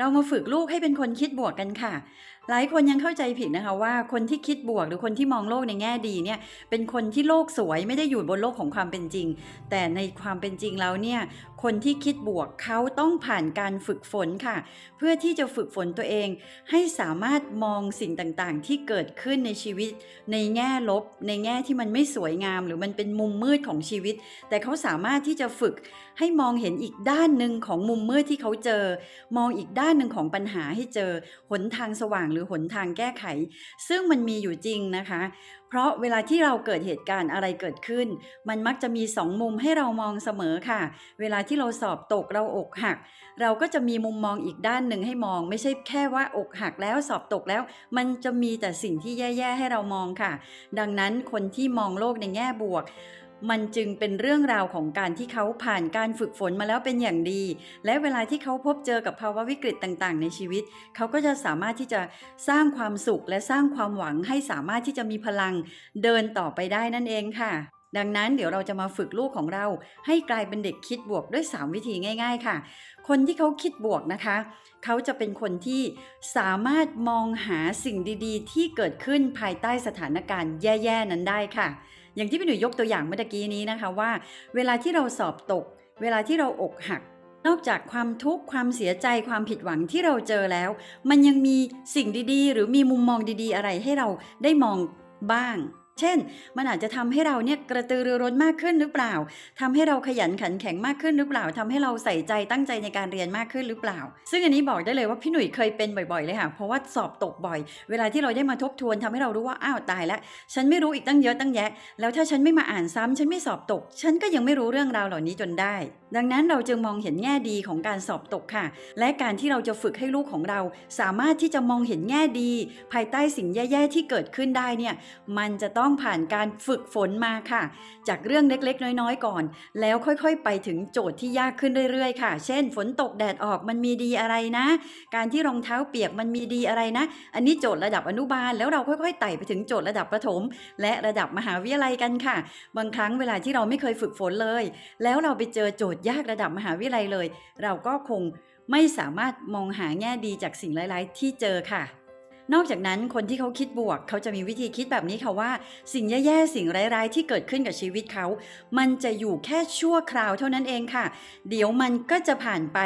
เรามาฝึกลูกให้เป็นคนคิดบวกกันค่ะ หลายคนยังเข้าใจผิดนะคะว่าคนที่คิดบวกหรือคนที่มองโลกในแง่ดีเนี่ยเป็นคนที่โลกสวยไม่ได้อยู่บนโลกของความเป็นจริง แต่ในความเป็นจริงแล้วเนี่ยคนที่คิดบวกเขาต้องผ่านการฝึกฝนค่ะ เพื่อที่จะฝึกฝนตัวเอง ให้สามารถมองสิ่งต่างๆ ที่เกิดขึ้นในชีวิต ในแง่ลบ ในแง่ที่มันไม่สวยงาม หรือมันเป็นมุมมืดของชีวิต แต่เขาสามารถที่จะฝึกให้มองเห็นอีกด้านหนึ่งของมุมมืดที่เขาเจอ มองอีกด้านหนึ่งของปัญหาให้เจอหนทางสว่างหรือหนทางแก้ไข ซึ่งมันมีอยู่จริงนะคะ เพราะเวลาที่เราเกิดเหตุการณ์อะไรเกิดขึ้น มันมักจะมีสองมุมให้เรามองเสมอค่ะ เวลาที่เราสอบตกเราอกหัก เราก็จะมีมุมมองอีกด้านหนึ่งให้มอง ไม่ใช่แค่ว่าอกหักแล้วสอบตกแล้ว มันจะมีแต่สิ่งที่แย่ๆให้เรามองค่ะ ดังนั้นคนที่มองโลกในแง่บวก มันจึงเป็นเรื่องราวของการที่เขาผ่านการฝึกฝนมาแล้วเป็นอย่างดี และเวลาที่เขาพบเจอกับภาวะวิกฤตต่างๆ ในชีวิต เขาก็จะสามารถที่จะสร้างความสุขและสร้างความหวังให้สามารถที่จะมีพลังเดินต่อไปได้นั่นเองค่ะ ดังนั้นเดี๋ยวเราจะมาฝึกลูกของเรา ให้กลายเป็นเด็กคิดบวกด้วย 3 วิธีง่าย ๆ ค่ะ คนที่เขาคิดบวกนะคะ เขาจะเป็นคนที่สามารถมองหาสิ่งดีๆ ที่เกิดขึ้นภายใต้สถานการณ์แย่ ๆ นั้นได้ค่ะ อย่างที่พี่หนุ่ยยกตัวอย่างเมื่อกี้นี้นะคะว่า เวลาที่เราสอบตก เวลาที่เราอกหัก นอกจากความทุกข์ความเสียใจความผิดหวังที่เราเจอแล้ว มันยังมีสิ่งดีๆ หรือมีมุมมองดีๆ อะไรให้เราได้มองบ้าง เช่น มันอาจจะทำให้เราเนี่ยกระตือรือร้นมากขึ้นหรือเปล่าทำให้เราขยันขันแข็งมากขึ้นหรือเปล่าทำให้เราใส่ใจตั้งใจในการเรียนมากขึ้นหรือเปล่า ซึ่งอันนี้บอกได้เลยว่าพี่หนุ่ยเคยเป็นบ่อยๆเลยค่ะ เพราะว่าสอบตกบ่อย เวลาที่เราได้มาทบทวนทำให้เรารู้ว่าอ้าวตายแล้วฉันไม่รู้อีกตั้งเยอะตั้งแยะ แล้วถ้าฉันไม่มาอ่านซ้ำฉันไม่สอบตก ฉันก็ยังไม่รู้เรื่องราวเหล่านี้จนได้ ดังนั้นเราจึงมองเห็นแง่ดีของการสอบตกค่ะ และการที่เราจะฝึกให้ลูกของเรา สามารถที่จะมองเห็นแง่ดี ภายใต้สิ่งแย่ๆที่เกิดขึ้นได้เนี่ยมันจะต้องผ่านการฝึกฝนมาค่ะ จากเรื่องเล็กๆ น้อยๆ ก่อน แล้วค่อยๆ ไปถึงโจทย์ที่ยากขึ้นเรื่อยๆ ค่ะ เช่น ฝนตกแดดออกมันมีดีอะไรนะ การที่รองเท้าเปียกมันมีดีอะไรนะ อันนี้โจทย์ระดับอนุบาล แล้วเราค่อยๆไต่ไปถึงโจทย์ระดับประถม และระดับมหาวิทยาลัยกันค่ะ บางครั้งเวลาที่เราไม่เคยฝึกฝนเลย แล้วเราไปเจอโจทย์ยากระดับมหาวิทยาลัยเลย เราก็คงไม่สามารถมองหาแง่ดีจากสิ่งร้าย ๆ ที่เจอค่ะ นอกจากนั้นคนที่เขาคิดบวก เขาจะมีวิธีคิดแบบนี้ค่ะว่า สิ่งแย่ๆสิ่งร้ายๆที่เกิดขึ้นกับชีวิตเขา มันจะอยู่แค่ชั่วคราวเท่านั้นเองค่ะ เดี๋ยวมันก็จะผ่านไป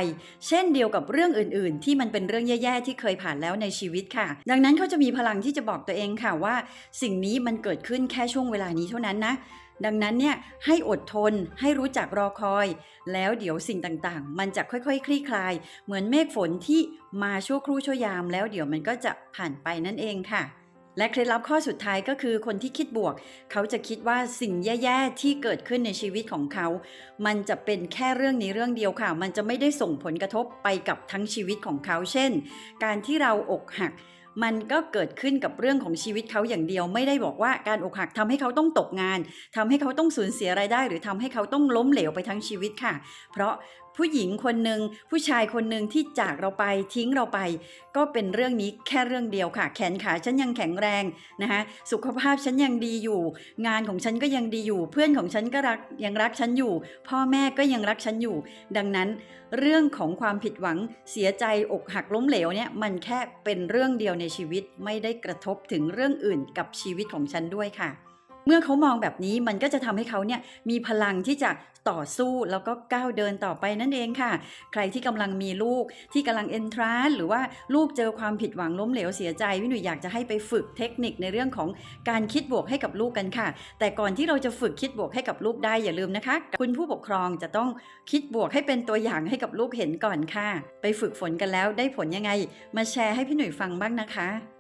เช่นเดียวกับเรื่องอื่น ๆ ที่มันเป็นเรื่องแย่ๆที่เคยผ่านแล้วในชีวิตค่ะ ดังนั้นเขาจะมีพลังที่จะบอกตัวเองค่ะว่า สิ่งนี้มันเกิดขึ้นแค่ช่วงเวลานี้เท่านั้นนะดังนั้นเนี่ยให้อดทนให้รู้จักรอคอย แล้วเดี๋ยวสิ่งต่างๆ มันจะค่อยๆ คลี่คลาย เหมือนเมฆฝนที่มาชั่วครู่ชั่วยาม แล้วเดี๋ยวมันก็จะผ่านไปนั่นเองค่ะและเคล็ดลับข้อสุดท้ายก็คือคนที่คิดบวก เขาจะคิดว่าสิ่งแย่ๆที่เกิดขึ้นในชีวิตของเขา มันจะเป็นแค่เรื่องนี้เรื่องเดียวค่ะ มันจะไม่ได้ส่งผลกระทบไปกับทั้งชีวิตของเขา เช่น การที่เราอกหัก มันก็เกิดขึ้นกับเรื่องของชีวิตเขาอย่างเดียว ไม่ได้บอกว่าการอกหักทำให้เขาต้องตกงานทำให้เขาต้องสูญเสียรายได้ หรือทำให้เขาต้องล้มเหลวไปทั้งชีวิตค่ะ เพราะ ผู้หญิงคนหนึ่งผู้ชายคนหนึ่งที่จากเราไปทิ้งเราไป ก็เป็นเรื่องนี้แค่เรื่องเดียวค่ะ แขนขาฉันยังแข็งแรงนะคะสุขภาพฉันยังดีอยู่ งานของฉันก็ยังดีอยู่ เพื่อนของฉันก็รักยังรักฉันอยู่ พ่อแม่ก็ยังรักฉันอยู่ ดังนั้น เรื่องของความผิดหวังเสียใจอกหักล้มเหลวเนี่ยมันแค่เป็นเรื่องเดียวในชีวิตไม่ได้กระทบถึงเรื่องอื่นกับชีวิตของฉันด้วยค่ะ เมื่อเขามองแบบนี้มันก็จะทำให้เขาเนี่ยมีพลังที่จะต่อสู้แล้วก็ก้าวเดินต่อไปนั่นเองค่ะ ใครที่กำลังมีลูกที่กำลังเอนทรานหรือว่าลูกเจอความผิดหวังล้มเหลวเสียใจพี่หนุ่ยอยากจะให้ไปฝึกเทคนิคในเรื่องของการคิดบวกให้กับลูกกันค่ะ แต่ก่อนที่เราจะฝึกคิดบวกให้กับลูกได้อย่าลืมนะคะ คุณผู้ปกครองจะต้องคิดบวกให้เป็นตัวอย่างให้กับลูกเห็นก่อนค่ะ ไปฝึกฝนกันแล้วได้ผลยังไง มาแชร์ให้พี่หนุ่ยฟังบ้างนะคะ